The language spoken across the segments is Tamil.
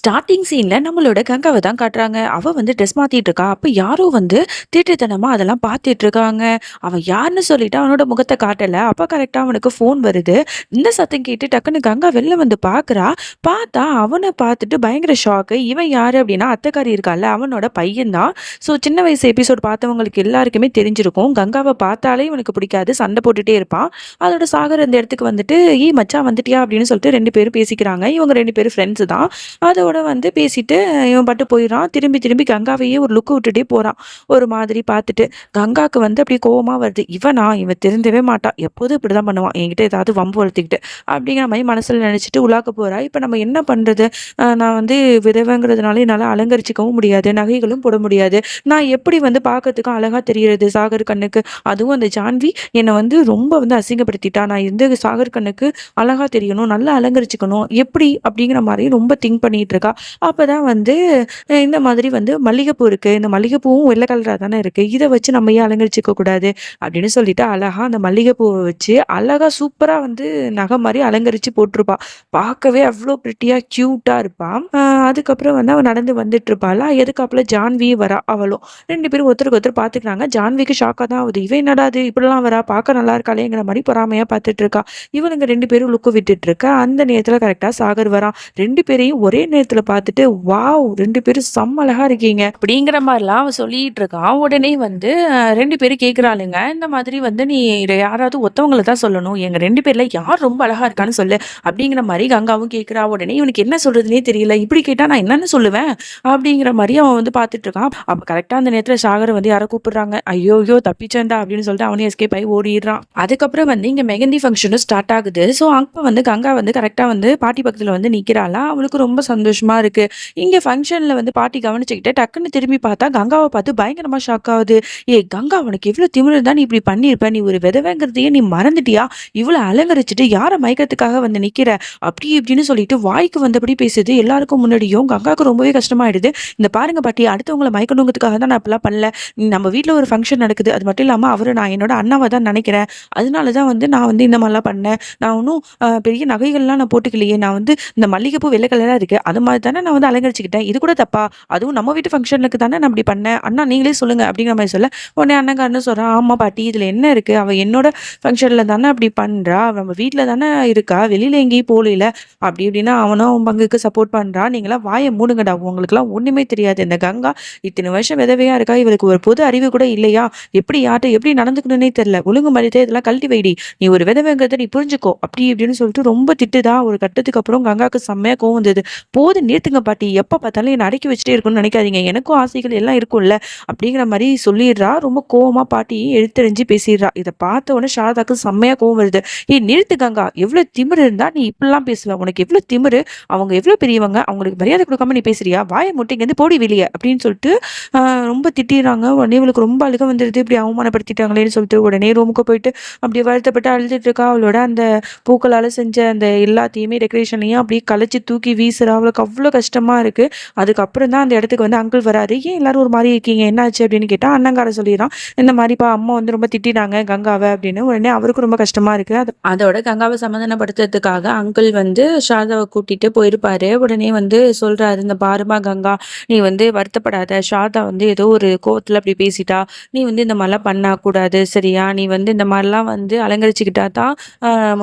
ஸ்டார்டிங் சீனில் நம்மளோட கங்காவை தான் காட்டுறாங்க. அவள் வந்து ட்ரெஸ் மாற்றிட்டு இருக்கா அப்போ யாரோ வந்து தீட்டுத்தனமாக அதெல்லாம் பார்த்துட்டு இருக்காங்க அவன் யாருன்னு சொல்லிட்டு அவனோட முகத்தை காட்டலை. அப்போ கரெக்டாக அவனுக்கு ஃபோன் வருது. இந்த சத்தம் கேட்டு டக்குன்னு கங்கா வெளில வந்து பார்க்குறா பார்த்தா அவனை பார்த்துட்டு பயங்கர ஷாக்கு இவன் யார் அப்படின்னா அத்தைக்காரி இருக்கால அவனோட பையன் தான். ஸோ சின்ன வயசு எபிசோட் பார்த்தவங்களுக்கு எல்லாருக்குமே தெரிஞ்சிருக்கும். கங்காவை பார்த்தாலே இவனுக்கு பிடிக்காது. சண்டை போட்டுகிட்டே இருப்பான். அதோட சாகர் அந்த இடத்துக்கு வந்துட்டு ஈ மச்சா வந்துட்டியா? அப்படின்னு சொல்லிட்டு ரெண்டு பேரும் பேசிக்கிறாங்க. இவங்க ரெண்டு பேரும் ஃப்ரெண்ட்ஸ் தான். அதோட வந்து பேசிட்டு இவன் பட்டு போயிடறான். திரும்பி திரும்பி கங்காவையே ஒரு லுக்கு விட்டுட்டே போகிறான் ஒரு மாதிரி பார்த்துட்டு கங்காவுக்கு வந்து அப்படியே கோவமாக வருது. இவனா? இவன் திருந்தவே மாட்டான். எப்போதும் இப்படி தான் பண்ணுவான். என்கிட்ட ஏதாவது வம்பு வளர்த்துக்கிட்டு அப்படிங்கிற மாதிரி மனசில் நினச்சிட்டு உலாக்க போகிறா இப்போ நம்ம என்ன பண்ணுறது நான் வந்து விதவைங்கிறதுனால என்னால் அலங்கரிச்சிக்கவும் முடியாது. நகைகளும் போட முடியாது. நான் எப்படி வந்து பார்க்கறதுக்கும் அழகாக தெரிகிறது? சாகர் கண்ணுக்கு. அதுவும் அந்த ஜான்வி என்னை வந்து ரொம்ப வந்து அசிங்கப்படுத்திட்டா. நான் எந்த சாகர் கண்ணுக்கு அழகாக தெரியணும் நல்லா அலங்கரிச்சுக்கணும். எப்படி? அப்படிங்கிற மாதிரி ரொம்ப திங்க் பண்ணிட்டு இருக்கா அப்போ தான் வந்து இந்த மாதிரி வந்து மல்லிகைப்பூ இருக்குது இந்த மல்லிகைப்பூவும் வெள்ளை கலராக தானே இருக்குது இதை வச்சு நம்ம ஏன் அலங்கரிச்சிக்க கூடாது? அப்படின்னு சொல்லிட்டு அழகாக அந்த மல்லிகைப்பூவை வச்சு அழகாக சூப்பராக வந்து நகை மாதிரி அலங்கரித்து போட்டிருப்பா. பார்க்கவே அவ்வளோ ப்ரிட்டியாக க்யூட்டாக இருப்பான் அதுக்கப்புறம் வந்து அவன் நடந்து வந்துட்டு இருப்பாள் எதுக்காப்புல ஜான்வி வரா? அவளும். ரெண்டு பேரும் ஒருத்தருக்கு ஒருத்தர் பார்த்துக்கிறாங்க. ஜான்விக்கு ஷாக்காக தான் ஆகுது. இவன் என்னடாது இப்படிலாம் வரா? பார்க்க நல்லா இருக்காளேங்கிற மாதிரி பொறாமையாக பார்த்துட்டு இருக்கா இவனுங்க ரெண்டு பேரும் லுக்கு விட்டுட்டு இருக்கா அந்த நேரத்தில் கரெக்டாக சாகர் வரான் ரெண்டு பேரையும் ஒரே நேரத்தில் பார்த்துட்டு வாவ் ரெண்டு பேரும் செம்ம அழகா இருக்கீங்க. அப்படிங்கிற மாதிரிலாம் அவன் சொல்லிட்டு இருக்கான் உடனே வந்து ரெண்டு பேரும் கேட்குறாளுங்க இந்த மாதிரி வந்து நீ யாராவது ஒத்தவங்களை தான் சொல்லணும். எங்க ரெண்டு பேர்ல யார் ரொம்ப அழகா இருக்கான்னு சொல்லு. அப்படிங்கிற மாதிரி கங்காவும் கேட்குறா உடனே இவனுக்கு என்ன சொல்றதுனே தெரியல. இப்படி கேட்டா நான் என்னன்னு சொல்லுவேன்? அப்படிங்கிற மாதிரி அவன் வந்து பார்த்துட்டு இருக்கான். அப்போ கரெக்டாக அந்த நேரத்தில் சாகரை வந்து யாரை கூப்பிடுறாங்க. ஐயோ ஐயோ தப்பிச்சேன்டா அப்படின்னு சொல்லிட்டு அவனே எஸ்கேப் ஆகி ஓடிடுறான். அதுக்கப்புறம் வந்து இங்கே மெகந்தி ஃபங்க்ஷனும் ஸ்டார்ட் ஆகுது. ஸோ அப்போ வந்து கங்கா வந்து கரெக்டாக வந்து பாட்டி பக்கத்தில் வந்து நிற்கிறாளா அவளுக்கு ரொம்ப சந்தோஷம். இருக்கு. இங்க ஃபங்க்ஷன்ல வந்து பாட்டி கவனிச்சுக்கிட்டே டக்குன்னு திரும்பி பார்த்தா கங்காவை பார்த்து பயங்கரமா ஷாக் ஆகுது. ஏ கங்கா உனக்கு இவ்வளோ திமிரு தான் நீ இப்படி பண்ணியிருப்ப நீ ஒரு விதவைங்கிறதையே நீ மறந்துட்டியா? இவ்வளவு அலங்கரிச்சுட்டு யார மயக்கத்துக்காக வந்து நிக்கிற? அப்படி இப்படின்னு சொல்லிட்டு வாய்க்கு வந்தபடி பேசுது. எல்லாருக்கும் முன்னாடியும் கங்காவுக்கு ரொம்பவே கஷ்டமாயிடுது. இந்த பாருங்க பாட்டி அடுத்தவங்களை மயக்கணுங்கிறதுக்காக தான் நான் இப்பெல்லாம் பண்ணல. நம்ம வீட்டில் ஒரு ஃபங்க்ஷன் நடக்குது. அது மட்டும் இல்லாமல் அவர் நான் என்னோட அண்ணாவை தான் நினைக்கிறேன். அதனால தான் வந்து நான் வந்து இந்த மாதிரிலாம் பண்ணேன். நான் ஒன்றும் பெரிய நகைகள்லாம் நான் போட்டுக்கலையே. நான் வந்து இந்த மல்லிகைப்பூ வெள்ளை கலராக இருக்குது அது மாதிரி தானே நான் வந்து அலங்கரிச்சுக்கிட்டேன். இது கூட தப்பா? அதுவும் நம்ம வீட்டு ஃபங்க்ஷனுக்கு தானே நான் அப்படி பண்ணேன். அண்ணா நீங்களே சொல்லுங்க அப்படிங்கிற மாதிரி சொல்ல. உடனே அண்ணங்காரன்னு சொல்கிறான் ஆமா பாட்டி இதில் என்ன இருக்கு? அவள் என்னோட ஃபங்க்ஷனில் தானே அப்படி பண்ணுறா நம்ம வீட்டில் தானே இருக்கா? வெளியில் எங்கேயும் போகல அப்படி இப்படின்னா அவனும் அவன் பங்குக்கு சப்போர்ட் பண்ணுறான் நீங்களாம் வாயை மூடுங்கடா. உங்களுக்குலாம் ஒன்றுமே தெரியாது. இந்த கங்கா இத்தனை வருஷம் விதவையா இருக்கா? இவளுக்கு ஒரு பொது அறிவு கூட இல்லையா? எப்படி யார்கிட்ட எப்படி நடந்துக்கணும்னே தெரியல. ஒழுங்கு மரியாதை இதெல்லாம் கழட்டி வைடி நீ ஒரு விதவைங்கிறத நீ புரிஞ்சுக்கோ. அப்படி இப்படின்னு சொல்லிட்டு ரொம்ப திட்டுதா. ஒரு கட்டத்துக்கு அப்புறம் கங்காவுக்கு செம்மையா கோவம் வந்தது. போது நிறுத்துங்க பாட்டி எப்போ பார்த்தாலும் என்னை அடக்கி வச்சுட்டே இருக்கும்னு நினைக்காதீங்க. எனக்கும் ஆசைகள் எல்லாம் இருக்கும்ல. அப்படிங்கிற மாதிரி சொல்லிடுறா. ரொம்ப கோவமாக பாட்டி எழுத்தறிஞ்சு பேசிடுறா. இதை பார்த்த உடனே சாரதாக்கு செம்மையாக கோவம் வருது. ஏ நிறுத்து கங்கா. எவ்வளோ திமிரு இருந்தால் நீ இப்படிலாம் பேசுவ. உனக்கு எவ்வளோ திமிரு? அவங்க எவ்வளோ பெரியவங்க? அவங்களுக்கு மரியாதை கொடுக்காம நீ பேசுறியா? வாயை முட்டைங்க போடி வெளியே. அப்படின்னு சொல்லிட்டு ரொம்ப திட்டிடுறாங்க. உடனே இவளுக்கு ரொம்ப அழுக வந்துடுது இப்படி அவமானப்படுத்திட்டாங்களேன்னு சொல்லிட்டு உடனே ரூமுக்கு போயிட்டு அப்படி வருத்தப்பட்டு அழுதுட்டு இருக்கா. அவளோட அந்த பூக்களால் செஞ்ச அந்த எல்லாத்தையுமே டெக்கரேஷனையும் அப்படியே கலைச்சி தூக்கி வீசுறா. அவளுக்கு அவ்வளோ கஷ்டமாக இருக்குது அதுக்கப்புறம் தான் அந்த இடத்துக்கு வந்து அங்கிள் வராது ஏன் எல்லாரும் ஒரு மாதிரி இருக்கீங்க? என்னாச்சு? அப்படின்னு கேட்டால் அண்ணங்கார சொல்லிடுறான். இந்த மாதிரிப்பா அம்மா வந்து ரொம்ப திட்டினாங்க கங்காவை அப்படின்னு. உடனே அவருக்கும் ரொம்ப கஷ்டமாக இருக்குது அது அதோட கங்காவை சமாதானப்படுத்துறதுக்காக அங்கிள் வந்து ஷாதாவை கூட்டிகிட்டு போயிருப்பாரு. உடனே வந்து சொல்கிறாரு இந்த பாருமா கங்கா நீ வந்து வருத்தப்படாத. ஷாதா வந்து ஏதோ ஒரு கோவத்தில் அப்படி பேசிட்டா நீ வந்து இந்த மாதிரிலாம் பண்ணக்கூடாது சரியா? நீ வந்து இந்த மாதிரிலாம் வந்து அலங்கரிச்சுக்கிட்டா தான்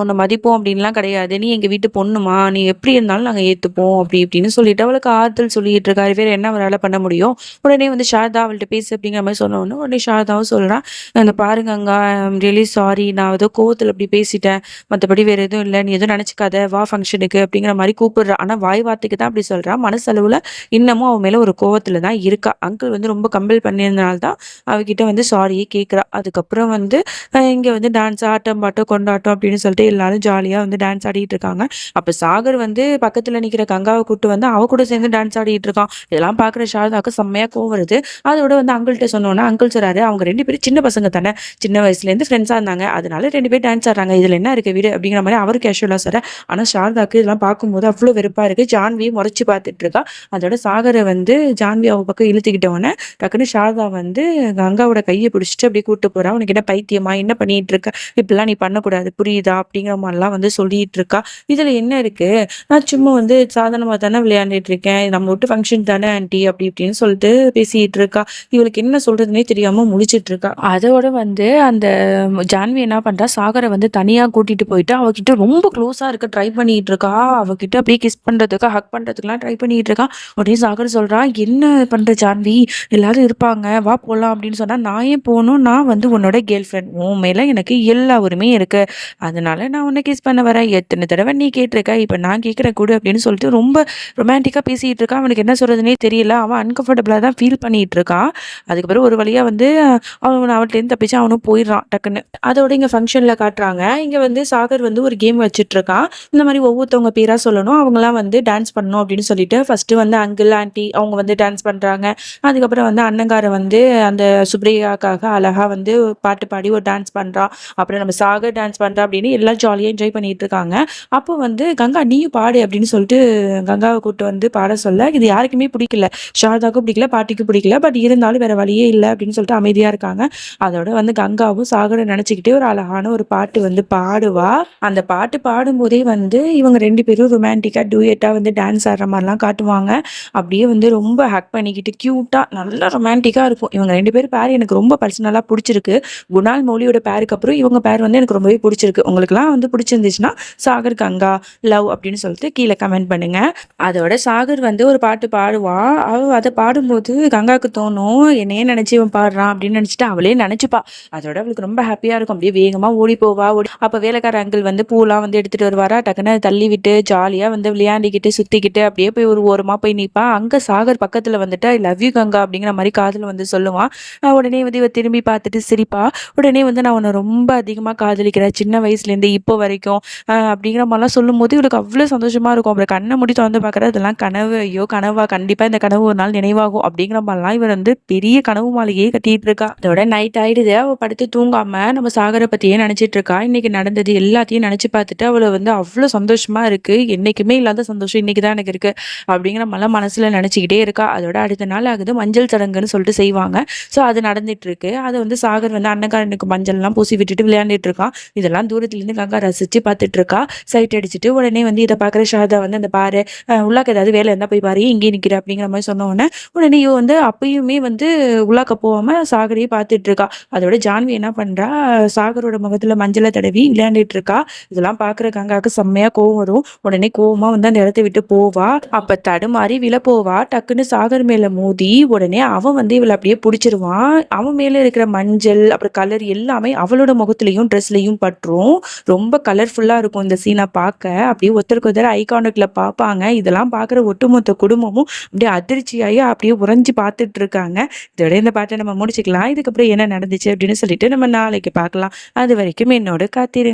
உன்னை மதிப்போம் அப்படின்லாம் கிடையாது. நீ எங்கள் வீட்டு பொண்ணுமா? நீ எப்படி இருந்தாலும் நாங்கள் ஏற்றுப்போம் அப்படி இப்படின்னு சொல்லிட்டு அவளுக்கு ஆறுதல் சொல்லிட்டு இருக்காரு. வேற என்ன அவரால் பண்ண முடியும்? உடனே வந்து சாரதா அவள்கிட்ட பேசு அப்படிங்கிற மாதிரி சொன்னோன்னு உடனே சாரதாவும் சொல்கிறான் அந்த பாருங்க அங்கா ரியலி சாரி நான் ஏதோ கோவத்தில் அப்படி பேசிட்டேன். மற்றபடி வேற எதுவும் இல்லை. நீ எதுவும் நினச்சிக்காத. வா ஃபங்க்ஷனுக்கு அப்படிங்கிற மாதிரி கூப்பிடுறா. ஆனால் வாய் வார்த்தைக்கு தான் அப்படி சொல்கிறான் மனசளவில் இன்னமும் அவன் மேலே ஒரு கோவத்தில் தான் இருக்கா. அங்கிள் வந்து ரொம்ப கம்பல் பண்ணியிருந்தனால தான் அவகிட்ட வந்து சாரியே கேட்குறா அதுக்கப்புறம் வந்து இங்கே வந்து டான்ஸ் ஆட்டம் பாட்டம் கொண்டாட்டம் அப்படின்னு சொல்லிட்டு எல்லாரும் ஜாலியாக வந்து டான்ஸ் ஆடிட்டு இருக்காங்க. அப்போ சாகர் வந்து பக்கத்தில் நிற்கிற கங்காவை கூட்டு வந்து அவ கூட சேர்ந்து டான்ஸ் ஆடிட்டு இருக்கான். இதெல்லாம் பார்க்குற சாரதாக்கு செம்மையாக கோவம் வருது. அதோட வந்து அங்கிள்கிட்ட சொன்னோன்னா அங்கிள் சொல்றாரு அவங்க ரெண்டு பேரும் சின்ன பசங்க தானே. சின்ன வயசுலேருந்து ஃப்ரெண்ட்ஸாக இருந்தாங்க. அதனால ரெண்டு பேரும் டான்ஸ் ஆடுறாங்க. இதில் என்ன இருக்கு வீடு அப்படிங்கிற மாதிரி அவர் கேஷுவலாக சார் ஆனால் சாரதாக்கு இதெல்லாம் பார்க்கும்போது அவ்வளோ வெறுப்பாக இருக்குது ஜான்வி முறைச்சி பார்த்துட்டு இருக்கா. அதோட சாகரை வந்து ஜான்வி அவ பக்கம் இழுத்துக்கிட்ட டக்குன்னு சாரதா வந்து கங்காவோட கையை பிடிச்சிட்டு அப்படியே கூப்பிட்டு போறா. உனக்கு என்ன பைத்தியமா? என்ன பண்ணிட்டு இருக்க? இப்படிலாம் நீ பண்ணக்கூடாது. புரியுதா? அப்படிங்கிற மாதிரிலாம் வந்து சொல்லிட்டு இருக்கா. இதுல என்ன இருக்கு? நான் சும்மா வந்து சாதாரணமாக தானே விளையாண்டுட்டு இருக்கேன் நம்ம விட்டு ஃபங்க்ஷன் தானே ஆன்ட்டி அப்படி இப்படின்னு சொல்லிட்டு பேசிட்டு இருக்கா இவளுக்கு என்ன சொல்றதுன்னே தெரியாம முடிச்சிட்டு இருக்கா அதோட வந்து அந்த ஜான்வி என்ன பண்றா? சாகரை வந்து தனியா கூட்டிட்டு போயிட்டு அவகிட்ட ரொம்ப க்ளோஸா இருக்க ட்ரை பண்ணிட்டு இருக்கா அவகிட்ட அப்படியே கிஸ் பண்றதுக்கு ஹக் பண்றதுக்குலாம் ட்ரை பண்ணிட்டு இருக்கா உடனே சாகர் சொல்றா என்ன பண்ற ஜான்வி? எல்லாரும் இருப்பாங்க. வா போலாம். அப்படின்னு சொன்னா நான் ஏன் போகணும்? நான் வந்து உன்னோட கேர்ள் ஃப்ரெண்ட் உன் மேல எனக்கு எல்லா உரிமையும் இருக்கு. அதனால நான் உன்னை கிஸ் பண்ண வரேன். எத்தனை தடவை நீ கேட்டிருக்க? இப்போ நான் கேட்குற கூடு அப்படின்னு சொல்லிட்டு ரொம்ப ரொமான்டிக்காக பேசிகிட்டு இருக்கான். அவனுக்கு என்ன சொல்கிறதுனே தெரியல. அவன் அன்கம்ஃபர்டபுளாக தான் ஃபீல் பண்ணிகிட்டு இருக்கான். அதுக்கப்புறம் ஒரு வழியாக வந்து அவன் அவன்கிட்டேருந்து தப்பிச்சு அவனும் போயிடுறான் டக்குன்னு. அதோட இங்கே ஃபங்க்ஷனில் காட்டுறாங்க. இங்கே வந்து சாகர் வந்து ஒரு கேம் வச்சுட்ருக்கான் இந்த மாதிரி ஒவ்வொருத்தவங்க பேராக சொல்லணும். அவங்களாம் வந்து டான்ஸ் பண்ணணும் அப்படின்னு சொல்லிட்டு ஃபஸ்ட்டு வந்து அங்கிள் ஆண்டி அவங்க வந்து டான்ஸ் பண்ணுறாங்க அதுக்கப்புறம் வந்து அண்ணங்கார வந்து அந்த சுப்ரியாக்காக அழகாக வந்து பாட்டு பாடி ஒரு டான்ஸ் பண்ணுறான் அப்புறம் நம்ம சாகர் டான்ஸ் பண்ணுறா அப்படின்னு எல்லாம் ஜாலியாக என்ஜாய் பண்ணிகிட்டு இருக்காங்க. அப்போ வந்து கங்கா நீயும் பாடு அப்படின்னு சொல்லிட்டு கங்காவை கூப்பிட்டு வந்து பாட சொல்ல இது யாருக்குமே பிடிக்கல. சாரதாவுக்கும் பிடிக்கல பாட்டிக்கும் பிடிக்கல பட் இருந்தாலும் வேற வழியே இல்லை அப்படின்னு சொல்லிட்டு அமைதியாக இருக்காங்க. அதோட வந்து கங்காவும் சாகரை நினச்சிக்கிட்டே ஒரு அழகான ஒரு பாட்டு வந்து பாடுவா. அந்த பாட்டு பாடும்போதே வந்து இவங்க ரெண்டு பேரும் ரொமான்டிக்காக டூயட்டா வந்து டான்ஸ் ஆடுற மாதிரிலாம் காட்டுவாங்க. அப்படியே வந்து ரொம்ப ஹக் பண்ணிக்கிட்டு க்யூட்டாக நல்லா ரொமான்டிக்காக இருக்கும். இவங்க ரெண்டு பேரும் பேர் எனக்கு ரொம்ப பர்சனலாக பிடிச்சிருக்கு. குணால் மௌலியோட பேருக்கு அப்புறம் இவங்க பேர் வந்து எனக்கு ரொம்பவே பிடிச்சிருக்கு. உங்களுக்குலாம் வந்து பிடிச்சிருந்துச்சுன்னா சாகர் கங்கா லவ் அப்படின்னு சொல்லிட்டு கீழே கமெண்ட் பண்ணுங்க. அதோட சாகர் வந்து ஒரு பாட்டு பாடுவான். அவள் அதை பாடும்போது கங்காவுக்கு தோணும் என்னையே நினச்சி இவன் பாடுறான் அப்படின்னு நினச்சிட்டு அவளே நினச்சிப்பா. அதோட அவளுக்கு ரொம்ப ஹாப்பியாக இருக்கும். அப்படியே வேகமாக ஓடி போவா ஓடி அப்போ வேலைக்கார அங்கிள் வந்து பூலாம் வந்து எடுத்துகிட்டு வருவாரா? டக்குன்னு தள்ளி விட்டு ஜாலியாக வந்து விளையாண்டிக்கிட்டு சுற்றிக்கிட்டு அப்படியே போய் ஒரு ஓரமாக போய் நிற்பா அங்கே சாகர் பக்கத்தில் வந்துட்டு ஐ லவ் யூ கங்கா அப்படிங்கிற மாதிரி காதில் வந்து சொல்லுவான். உடனே வந்து இவ திரும்பி பார்த்துட்டு சிரிப்பா. உடனே வந்து நான் உன்னை ரொம்ப அதிகமாக காதலிக்கிறேன். சின்ன வயசுலேருந்து இப்போ வரைக்கும் அப்படிங்கிற மாதிரிலாம் சொல்லும்போது இவளுக்கு அவ்வளோ சந்தோஷமாக இருக்கும். அப்புறம் கண்ணை முடி திறந்து பார்க்குற இதெல்லாம் கனவு. ஐயோ கனவா? கண்டிப்பாக இந்த கனவு ஒரு நாள் நினைவாகும். அப்படிங்கிற மாதிரிலாம் இவர் வந்து பெரிய கனவு மாளிகையே கட்டிட்டு இருக்கா. அதோட நைட் ஆயிடுது. அவள் படுத்து தூங்காம நம்ம சாகரை பற்றியே நினச்சிட்டு இருக்கா. இன்னைக்கு நடந்தது எல்லாத்தையும் நினச்சி பார்த்துட்டு அவளை வந்து அவ்வளோ சந்தோஷமா இருக்கு. என்னைக்குமே இல்லாத சந்தோஷம் இன்னைக்கு தான் எனக்கு இருக்கு. அப்படிங்கிற மாதிரிலாம் மனசுல நினச்சிக்கிட்டே இருக்கா. அதோட அடுத்த நாள் ஆகுது. மஞ்சள் சடங்குன்னு சொல்லிட்டு செய்வாங்க. ஸோ அது நடந்துட்டு இருக்கு. அதை வந்து சாகர் வந்து அன்னக்காரனுக்கு மஞ்சள்லாம் பூசி விட்டுட்டு விளையாண்டுட்டு இருக்கான். இதெல்லாம் தூரத்துலேருந்து கங்கா ரசிச்சு பார்த்துட்டு இருக்கா. சைட் அடிச்சுட்டு உடனே வந்து இதை பார்க்குற ஷாதா வந்து அந்த பாரு உள்ளாக்க ஏதாவது வேலை இருந்தால் போய் பாரு இங்கே நிற்கிற அப்படிங்கிற மாதிரி சொன்ன உடனே உடனே இவ வந்து அப்பயுமே வந்து உள்ளாக்க போகாம சாகரையே பார்த்துட்டு இருக்கா. அதோட ஜான்வி என்ன பண்றா சாகரோட முகத்துல மஞ்சளை தடவி விளையாண்டுட்டு இருக்கா. இதெல்லாம் பார்க்குற கங்காவுக்கு செம்மையா கோவம் வரும். உடனே கோவமா வந்து அந்த இடத்த விட்டு போவா. அப்ப தடுமாறி விழ போவா. டக்குன்னு சாகர் மேல மோதி உடனே அவன் வந்து இவளை அப்படியே பிடிச்சிருவான். அவன் மேல இருக்கிற மஞ்சள் அப்புறம் கலர் எல்லாமே அவளோட முகத்துலையும் ட்ரெஸ்லையும் பற்றும் ரொம்ப கலர்ஃபுல்லா இருக்கும் இந்த சீனை பார்க்க. அப்படியே ஒருத்தருக்கு ஒருத்தர் ஐகானிக்ல பார்ப்பாங்க. இது இதெல்லாம் பார்க்குற ஒட்டுமொத்த குடும்பமும் அப்படியே அதிர்ச்சியாகி அப்படியே உறைஞ்சி பார்த்துட்டு இருக்காங்க இதோட இந்த பாட்டை நம்ம முடிச்சுக்கலாம். இதுக்கப்புறம் என்ன நடந்துச்சு அப்படின்னு சொல்லிட்டு நம்ம நாளைக்கு பார்க்கலாம். அது வரைக்கும் என்னோட காத்திரு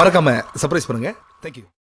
மறக்காம சர்ப்ரைஸ் பண்ணுங்க. தேங்க்யூ